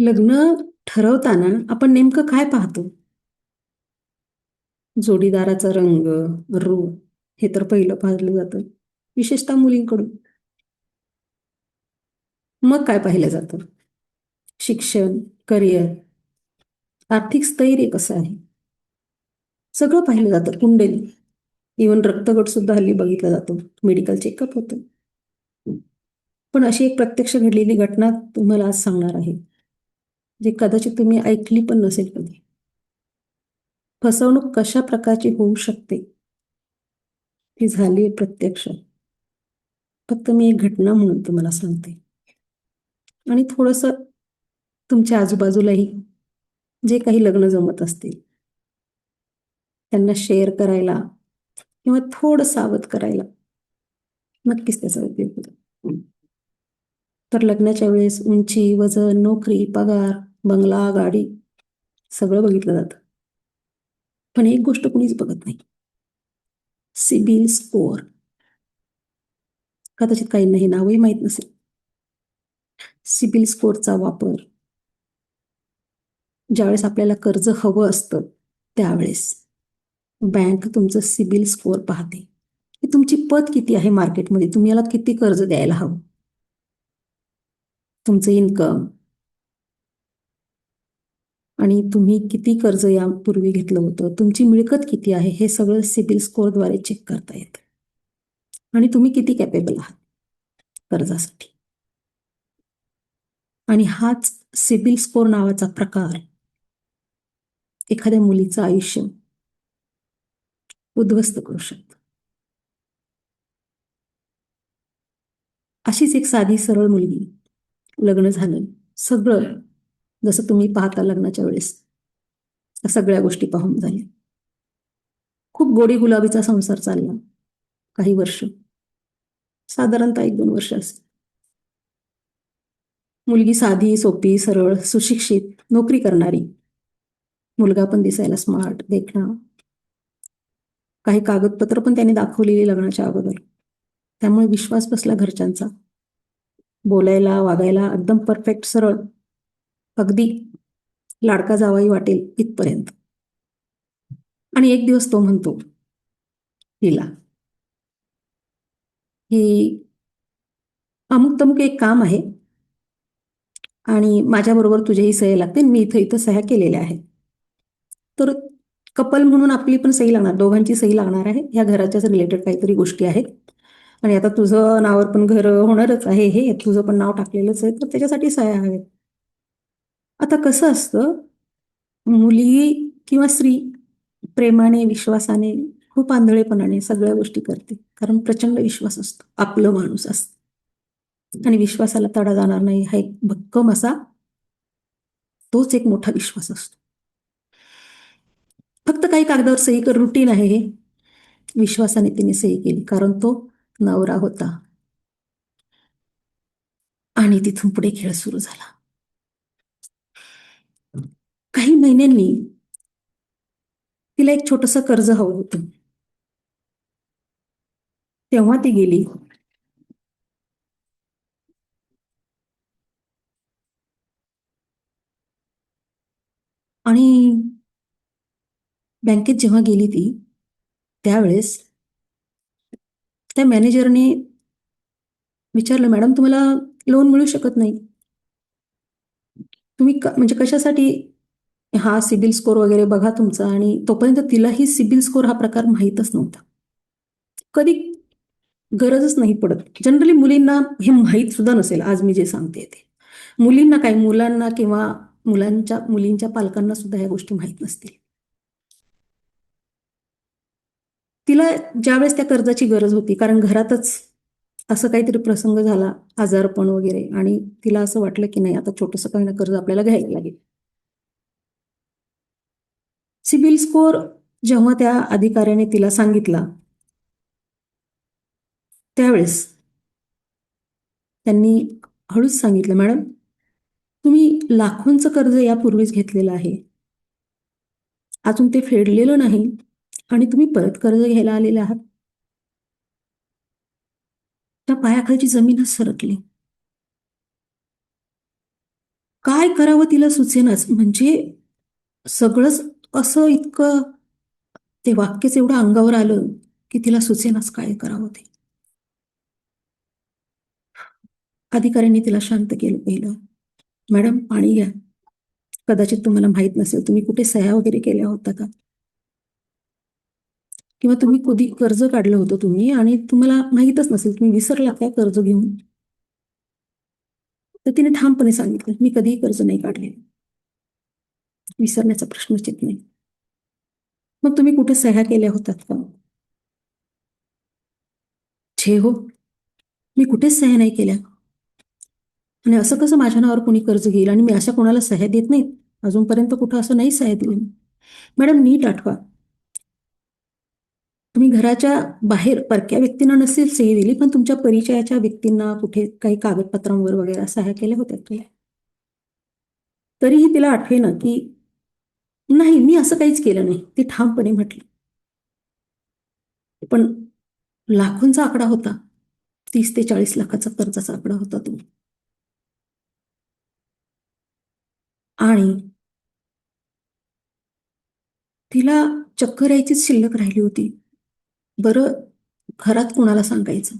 लग्न ठरवताना आपण नेमकं काय पाहतो? जोडीदाराचा रंग रूप हे तर पहिलं पाहिलं जातं. विशेषतः मुलींकडून. मग काय पाहिलं जातं? शिक्षण करिअर आर्थिक स्थैर्य कसं आहे? सगळं पाहिलं जातं. कुंडली. इवन रक्तगट सुद्धा हल्ली बघितला जातो. मेडिकल चेकअप होतं. पण अशी एक प्रत्यक्ष घडलेली घटना तुम्हाला आज सांगणार आहे. जे कदाचित तुम्ही ऐकली पण नसेल कधी. फसवणूक कशा प्रकारची होऊ शकते? ती झाली प्रत्यक्ष. फक्त मी एक घटना म्हणून तुम्हाला सांगते. आणि थोडस तुमच्या आजूबाजूलाही जे काही लग्न जमत असतील त्यांना शेअर करायला किंवा थोडं सावध करायला नक्कीच त्याचा उपयोग होतो. तर लग्नाच्या वेळेस उंची वजन नोकरी पगार बंगला गाडी सगळं बघितलं जातं. पण एक गोष्ट कुणीच बघत नाही. सिबिल स्कोअर. कदाचित काहींना हे नावही माहीत नसेल. सिबिल स्कोअरचा वापर. ज्यावेळेस आपल्याला कर्ज हवं असतं त्यावेळेस. बँक तुमचं सिबिल स्कोअर पाहते. की तुमची पत किती आहे मार्केटमध्ये? तुम्ही याला किती कर्ज द्यायला हवं? तुमचं इन्कम. आणि तुम्ही किती कर्ज यापूर्वी घेतलं होतं? तुमची मिळकत किती आहे? हे सगळं सिबिल स्कोअरद्वारे चेक करता येतं. आणि तुम्ही किती कॅपेबल आहात कर्जासाठी? आणि हाच सिबिल स्कोअर नावाचा प्रकार एखाद्या मुलीचं आयुष्य उद्ध्वस्त करू शकतो. अशीच एक साधी सरळ मुलगी लग्न झालं. सगळं जसं तुम्ही पाहता लग्नाच्या वेळेस. सगळ्या गोष्टी पाहून झाल्या. खूप गोडी गुलाबीचा संसार चालला. काही वर्ष. साधारणतः एक दोन वर्ष असेल. मुलगी साधी सोपी सरळ सुशिक्षित नोकरी करणारी. मुलगा पण दिसायला स्मार्ट देखणा. काही कागदपत्र पण त्यांनी दाखवलेली लग्नाच्या अगोदर. त्यामुळे विश्वास बसला घरच्यांचा. बोलायला वागायला एकदम परफेक्ट सरळ. अगदी लाडका जावाई वाटेल इथपर्यंत. आणि एक दिवस तो म्हणतो हिला की अमुक तमुक एक काम आहे आणि माझ्याबरोबर तुझ्याही सह्या लागतील. मी इथं इथं सह्या केलेल्या आहेत. तर कपल म्हणून आपली पण सही लागणार दोघांची सही लागणार आहे. ह्या घराच्याच रिलेटेड काहीतरी गोष्टी आहेत. आणि आता तुझं नावावर पण घर होणारच आहे. हे तुझं पण नाव टाकलेलंच आहे. तर त्याच्यासाठी सह्या हवेत आता कसं असतं? मुली किंवा स्त्री प्रेमाने विश्वासाने खूप आंधळेपणाने सगळ्या गोष्टी करते. कारण प्रचंड विश्वास असतो. आपलं माणूस असत. आणि विश्वासाला तडा जाणार नाही. हा एक भक्कम असा तोच एक मोठा विश्वास असतो. फक्त काही कागदावर सही कर रुटीन आहे हे. विश्वासाने तिने सही केली. कारण तो नवरा होता. आणि तिथून पुढे खेळ सुरू झाला. काही महिन्यांनी तिला एक छोटस कर्ज हवं होतं. तेव्हा ती गेली. आणि बँकेत जेव्हा गेली ती त्यावेळेस त्या मॅनेजरने विचारलं मॅडम तुम्हाला लोन मिळू शकत नाही. तुम्ही म्हणजे कशासाठी हा सिबिल स्कोर वगैरे बघा तुमचा. आणि तोपर्यंत तिलाही सिबिल स्कोर हा प्रकार माहीतच नव्हता. कधी गरजच नाही पडत. जनरली मुलींना हे माहीत सुद्धा नसेल आज मी जे सांगते ते. मुलींना काय मुलांना किंवा मुलांच्या मुलींच्या पालकांना सुद्धा ह्या गोष्टी माहीत नसतील. तिला ज्यावेळेस त्या कर्जाची गरज होती कारण घरातच असं काहीतरी प्रसंग झाला आजारपण वगैरे आणि तिला असं वाटलं की नाही आता छोटंसं काही ना कर्ज आपल्याला घ्यायला लागेल. सिबिल स्कोर जेव्हा त्या अधिकाऱ्याने तिला सांगितला त्यावेळेस त्यांनी हळूच सांगितलं मॅडम तुम्ही लाखोंचं कर्ज यापूर्वीच घेतलेलं आहे. अजून ते फेडलेलं नाही आणि तुम्ही परत कर्ज घ्यायला आलेले आहात. त्या पायाखालची जमीनच सरकली. काय करावं तिला सुचेनाच. म्हणजे सगळंच असं इतकं ते वाक्यच एवढं अंगावर आलं की तिला सुचेनाच काय करावं ते. अधिकाऱ्यांनी तिला शांत केलं पहिलं मॅडम पाणी घ्या. कदाचित तुम्हाला माहीत नसेल तुम्ही कुठे सह्या वगैरे केल्या होत्या का? किंवा तुम्ही कधी कर्ज काढलं होतं तुम्ही आणि तुम्हाला माहीतच नसेल तुम्ही विसरला काय कर्ज घेऊन? तर तिने ठामपणे सांगितलं मी कधीही कर्ज नाही काढले विसरण्याचा प्रश्नच येत नाही. मग तुम्ही कुठे सह्या केल्या होतात का? छे हो. मी कुठेच सह्या नाही केल्या. आणि असं कसं माझ्या नावावर कोणी कर्ज घेईल? आणि मी अशा कोणाला सह्या देत नाही? अजूनपर्यंत कुठं असं नाही सह्या दिली मॅडम नीट आठवा. तुम्ही घराच्या बाहेर परक्या व्यक्तींना नसेल सही दिली पण तुमच्या परिचयाच्या व्यक्तींना कुठे काही कागदपत्रांवर वगैरे सह्या केल्या होत्या तरीही तिला आठवेना की नाही मी असं काहीच केलं नाही. ती ठामपणे म्हटली. पण लाखोंचा आकडा होता. तीस ते चाळीस लाखाचा कर्जाचा आकडा होता तो. आणि तिला चक्कर यायचीच शिल्लक राहिली होती. बरं घरात कोणाला सांगायचं?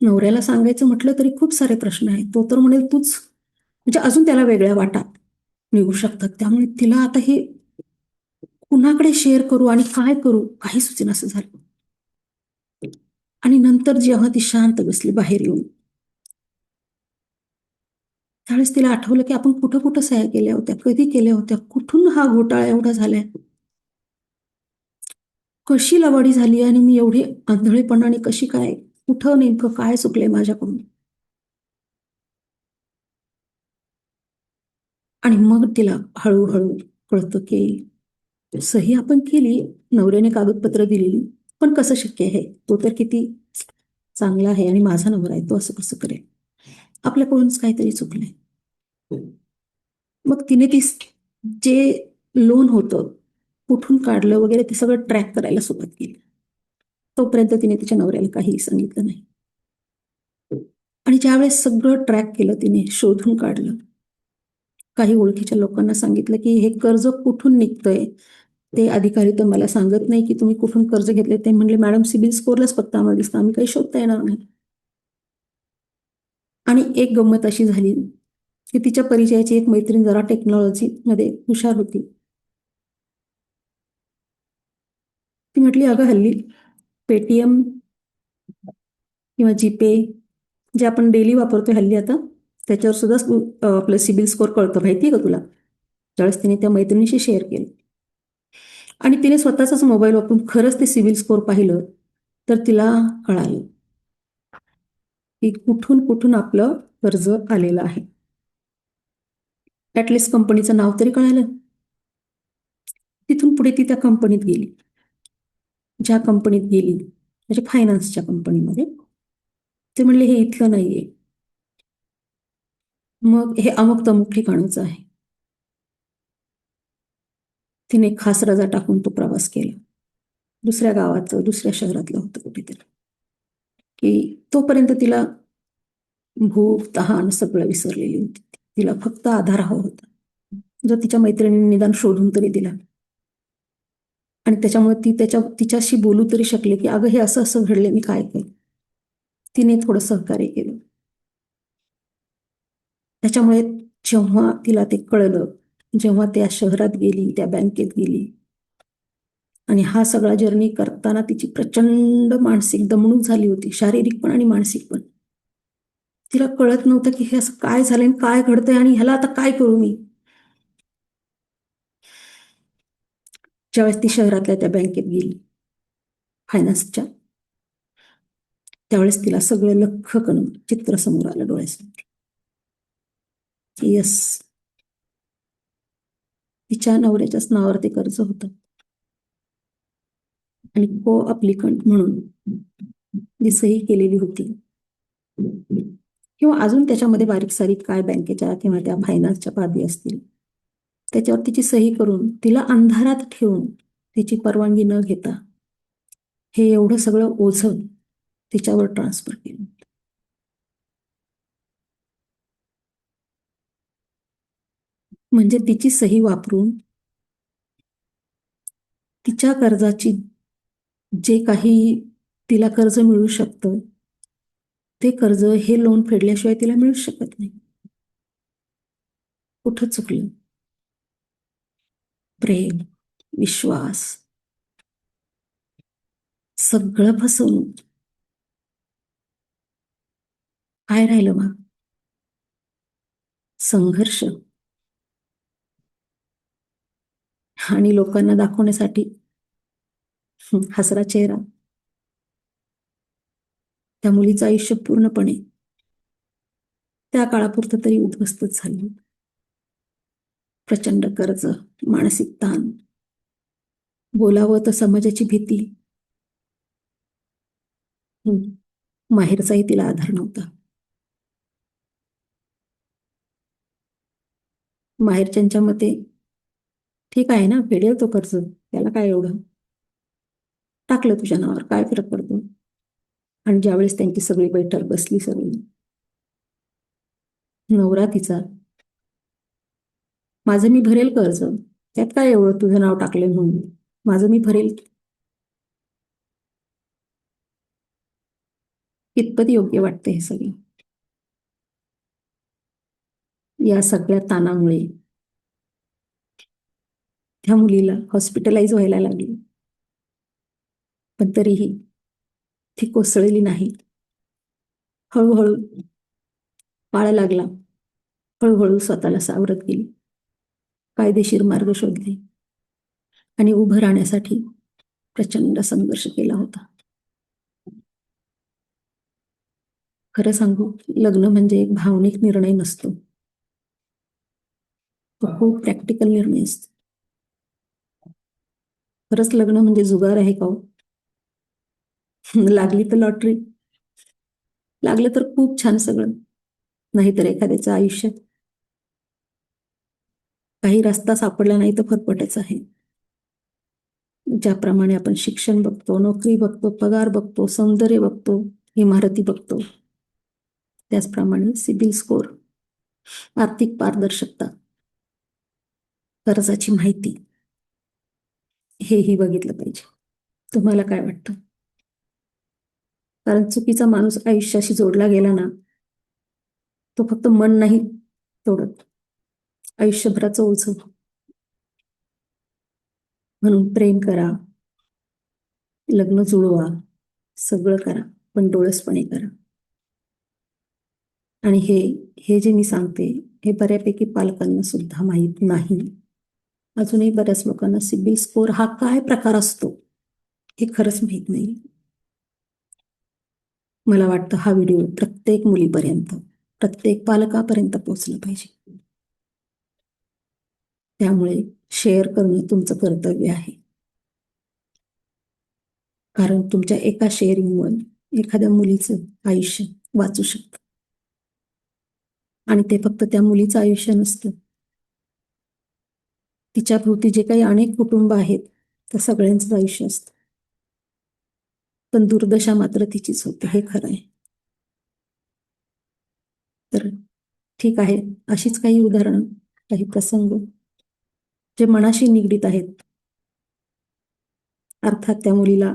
नवऱ्याला सांगायचं म्हटलं तरी खूप सारे प्रश्न आहेत. तो तर म्हणेल तूच म्हणजे अजून त्याला वेगळ्या वाटा. निघू शकतात. त्यामुळे तिला आता हे कुणाकडे शेअर करू आणि काय करू काही सूचना असं झालं. आणि नंतर जेव्हा ती शांत बसली बाहेर येऊन त्यावेळेस तिला आठवलं की आपण कुठं कुठं सह्या केल्या होत्या कधी केल्या होत्या कुठून हा घोटाळा एवढा झालाय? कशी लवाडी झाली आणि मी एवढी आंधळेपणाने कशी काय कुठं नेमकं काय चुकलंय माझ्याकडून? आणि मग तिला हळूहळू कळतं की सही आपण केली नवऱ्याने कागदपत्र दिलेली पण कसं शक्य आहे? तो तर किती चांगला आहे आणि माझा नवरा आहे तो असं कसं करेल? आपल्याकडूनच काहीतरी चुकलंय. मग तिने ती जे लोन होतं कुठून काढलं वगैरे ते सगळं ट्रॅक करायला सुरुवात केली. तोपर्यंत तिने तिच्या नवऱ्याला काहीही सांगितलं नाही. आणि ज्यावेळेस सगळं ट्रॅक केलं तिने शोधून काढलं काही ओळखीच्या लोकांना सांगितलं की हे कर्ज कुठून निघतंय? ते अधिकारी तर मला सांगत नाही की तुम्ही कुठून कर्ज घेतले. ते म्हणले मॅडम सिबिल स्कोरलाच फक्त आम्हाला दिसतं. आम्ही काही शोधता येणार नाही. आणि एक गंमत अशी झाली की तिच्या परिचयाची एक मैत्रीण जरा टेक्नॉलॉजी मध्ये हुशार होती. ती म्हटली अगं हल्ली पेटीएम किंवा जीपे जे आपण डेली वापरतोय हल्ली आता त्याच्यावर सुद्धा आपलं सिबिल स्कोर कळतं. माहिती आहे का तुला? त्यावेळेस तिने त्या मैत्रिणीशी शेअर केलं. आणि तिने स्वतःचाच मोबाईल वापरून खरंच ते सिबिल स्कोर पाहिलं तर तिला कळालं की कुठून कुठून आपलं कर्ज आलेलं आहे. ॲटलिस्ट कंपनीचं नाव तरी कळालं. तिथून पुढे ती त्या कंपनीत गेली. ज्या कंपनीत गेली म्हणजे फायनान्सच्या कंपनीमध्ये ते म्हणले हे इथलं नाहीये. मग हे अमुक तमुक ठिकाणचं आहे. तिने खास रजा टाकून तो प्रवास केला. दुसऱ्या गावाचं दुसऱ्या शहरातलं होतं कुठेतरी. की तोपर्यंत तिला भूक तहान सगळं विसरलेली होती. तिला फक्त आधार हवा होता. जो तिच्या मैत्रिणीने निदान शोधून तरी दिला. आणि त्याच्यामुळे ती त्याच्या तिच्याशी बोलू तरी शकले की अगं हे असं असं घडले. मी काय केलं? तिने थोडं सहकार्य केलं. त्याच्यामुळे जेव्हा तिला ते कळलं जेव्हा त्या शहरात गेली त्या बँकेत गेली आणि हा सगळा जर्नी करताना तिची प्रचंड मानसिक दमणूक झाली होती शारीरिक पण आणि मानसिक पण. तिला कळत नव्हतं की हे असं काय झालंय काय घडतंय आणि ह्याला आता काय करू मी? ज्यावेळेस ती शहरातल्या त्या बँकेत गेली फायनान्सच्या त्यावेळेस तिला सगळं लख करून चित्र समोर आलं डोळ्यासमोर. येस तिच्या नवऱ्याच्याच नावावरती कर्ज होतं. आणि को अप्लिकंट म्हणून जी सही केलेली होती. किंवा अजून त्याच्यामध्ये बारीक सारीक काय बँकेच्या किंवा त्या फायनान्सच्या बाबी असतील. त्याच्यावर तिची सही करून तिला अंधारात ठेवून तिची परवानगी न घेता हे एवढं सगळं ओझं तिच्यावर ट्रान्सफर केलं. म्हणजे तिची सही वापरून तिच्या कर्जाची जे काही तिला कर्ज मिळू शकतं ते कर्ज हे लोन फेडल्याशिवाय तिला मिळू शकत नाही. कुठं चुकलं? प्रेम विश्वास सगळं फसवणूक. काय राहिलं मग? संघर्ष. आणि लोकांना दाखवण्यासाठी हसरा चेहरा. त्या मुलीचं आयुष्य पूर्णपणे त्या काळापुरतं तरी उद्ध्वस्तच झालं. प्रचंड कर्ज मानसिक ताण बोलावं तर समाजाची भीती. माहेरचाही तिला आधार नव्हता. माहेरच्यांच्या मते ठीक आहे ना फेडेल तो कर्ज त्याला काय एवढं? टाकलं तुझ्या नावावर काय फरक पडतो? आणि ज्यावेळेस त्यांची सगळी बैठक बसली सगळी. नवरा तिचा. माझं मी भरेल कर्ज. त्यात काय एवढं तुझं नाव टाकले म्हणून? माझं मी भरेल? कितपत योग्य वाटते हे सगळं? या सगळ्या ताणामुळे. त्या मुलीला हॉस्पिटलाइज व्हायला लागली. पण तरीही ती कोसळली नाही. हळूहळू पाळा लागला. हळूहळू स्वतःला सावरत गेली. कायदेशीर मार्ग शोधले. आणि उभं राहण्यासाठी प्रचंड संघर्ष केला होता. खरं सांगू लग्न म्हणजे एक भावनिक निर्णय नसतो. तो खूप प्रॅक्टिकल निर्णय असतो. खरंच लग्न म्हणजे जुगार आहे का हो? लागली तर लॉटरी. लागलं तर खूप छान सगळं. नाहीतर एखाद्याचं आयुष्य. काही रस्ता सापडला नाही तर फरफटच आहे. ज्याप्रमाणे आपण शिक्षण बघतो नोकरी बघतो पगार बघतो सौंदर्य बघतो इमारती बघतो. त्याचप्रमाणे सिबिल स्कोर आर्थिक पारदर्शकता. कर्जाची माहिती. हेही बघितलं पाहिजे. तुम्हाला काय वाटतं? कारण चुकीचा माणूस आयुष्याशी जोडला गेला ना तो फक्त मन नाही तोडत. आयुष्यभराचं ओझ. म्हणून प्रेम करा. लग्न जुळवा. सगळं करा. पण डोळसपणे करा. आणि हे हे जे मी सांगते हे बऱ्यापैकी पालकांना सुद्धा माहीत नाही. अजूनही बऱ्याच लोकांना सिबिल स्कोर हा काय प्रकार असतो हे खरंच माहीत नाही. मला वाटतं हा व्हिडिओ प्रत्येक मुलीपर्यंत प्रत्येक पालकापर्यंत पोहोचलं पाहिजे. त्यामुळे शेअर करणं तुमचं कर्तव्य आहे. कारण तुमच्या एका शेअरिंगमुळे एखाद्या मुलीचं आयुष्य वाचू शकतं. आणि ते फक्त त्या मुलीचं आयुष्य नसतं तिच्या भोवती जे काही अनेक कुटुंब आहेत त्या सगळ्यांचं आयुष्य असतं. पण दुर्दशा मात्र तिचीच होते हे खरं आहे. तर ठीक आहे अशीच काही उदाहरणं काही प्रसंग जे मनाशी निगडीत आहेत. अर्थात त्या मुलीला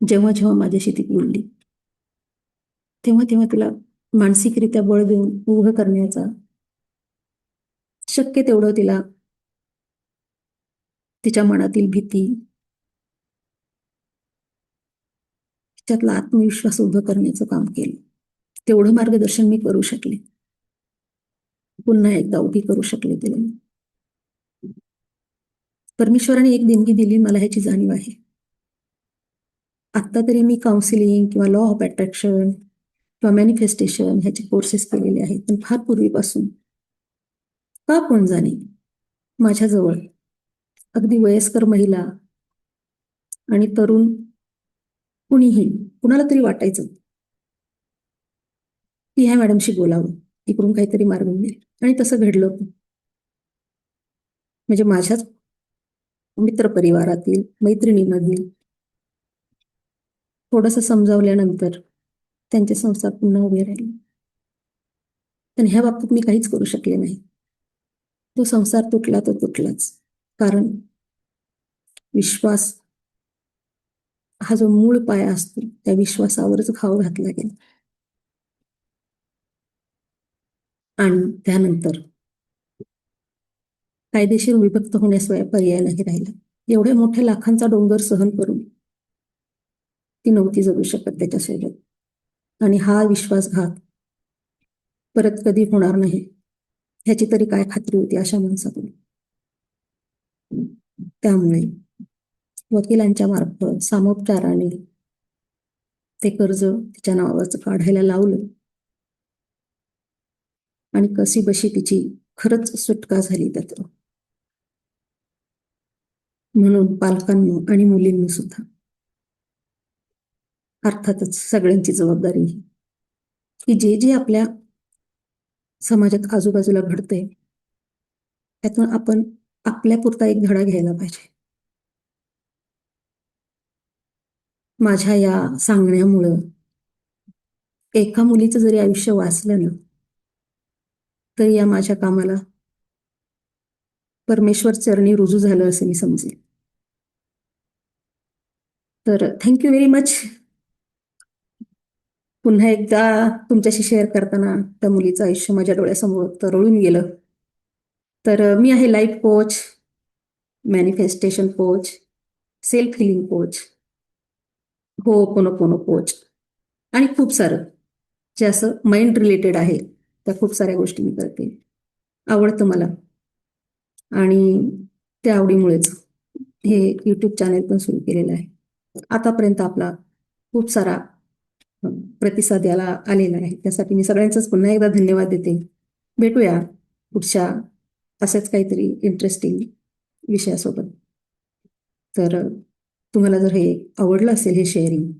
जेव्हा जेव्हा माझ्याशी ती बोलली तेव्हा तेव्हा तिला मानसिकरित्या बळ देऊन उभं करण्याचा शक्य तेवढं तिला तिच्या मनातील भीती तिच्यातला आत्मविश्वास उभं करण्याचं काम केलं. तेवढं मार्गदर्शन मी करू शकले. पुन्हा एकदा उभी करू शकले तिला मी. परमेश्वराने एक देणगी दिली मला ह्याची जाणीव आहे. आत्ता तरी मी काउन्सिलिंग किंवा लॉ ऑफ अट्रॅक्शन किंवा मॅनिफेस्टेशन ह्याचे कोर्सेस केलेले आहेत. पण फार पूर्वीपासून का कोण जाणे? माझ्याजवळ अगदी वयस्कर महिला आणि तरुण कुणीही कुणाला तरी वाटायचं की ह्या मॅडमशी बोलावं इकडून काहीतरी मार्ग मिळेल. आणि तसं घडलं. म्हणजे माझ्याच मित्र परिवारातील मैत्रिणीमधील थोडस समजावल्यानंतर त्यांचे संसार पुन्हा उभे राहिले. पण ह्या बाबतीत मी काहीच करू शकले नाही. तो संसार तुटला तो तुटलाच. कारण विश्वास हा जो मूळ पाया असतो त्या विश्वासावरच घाव घातला गेला. आणि त्यानंतर कायदेशीर विभक्त होण्याशिवाय पर्याय नाही राहिला. एवढ्या मोठ्या लाखांचा डोंगर सहन करून ती नव्हती जगू शकत त्याच्यासोबत आणि हा विश्वासघात परत कधी होणार नाही ह्याची तरी काय खात्री होती अशा माणसाकडून? त्यामुळे वकिलांच्या मार्फत सामोपचाराने ते कर्ज तिच्या नावावरचं काढायला लावलं. आणि कशी बशी तिची खरंच सुटका झाली त्यात. म्हणून पालकांनो आणि मुलींनी सुद्धा. अर्थातच सगळ्यांची जबाबदारी ही. की जे जे आपल्या समाजात आजूबाजूला घडतंय त्यातून आपण आपल्यापुरता एक धडा घ्यायला पाहिजे. माझ्या या सांगण्यामुळं एका मुलीचं जरी आयुष्य वाचलं ना तरी या माझ्या कामाला परमेश्वर चरणी रुजू झालं असं मी समजेल तर थँक्यू व्हेरी मच पुन्हा एकदा तुमच्याशी शेअर करताना त्या मुलीचं आयुष्य माझ्या डोळ्यासमोर तरळून गेलं. तर मी आहे life coach manifestation coach self healing coach ho'oponopono coach आणि खूप सारं. जे असं माइंड रिलेटेड आहे त्या खूप साऱ्या गोष्टी मी करते. आवडतं मला. आणि त्या आवडीमुळेच हे यूट्यूब चॅनेल पण सुरू केलेलं आहे. आतापर्यंत आपला खूप सारा प्रतिसाद याला आलेला आहे. त्यासाठी मी सगळ्यांचाच पुन्हा एकदा धन्यवाद देते. भेटूया पुढच्या असंच काहीतरी इंटरेस्टिंग विषयासोबत. तर तुम्हाला जर हे आवडलं असेल हे शेअरिंग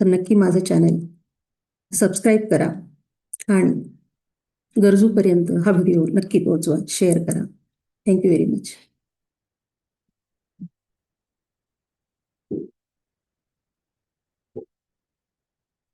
तर नक्की माझं चॅनल सबस्क्राईब करा आणि गरजूपर्यंत हा व्हिडिओ नक्की पोहोचवा शेअर करा. Thank you very much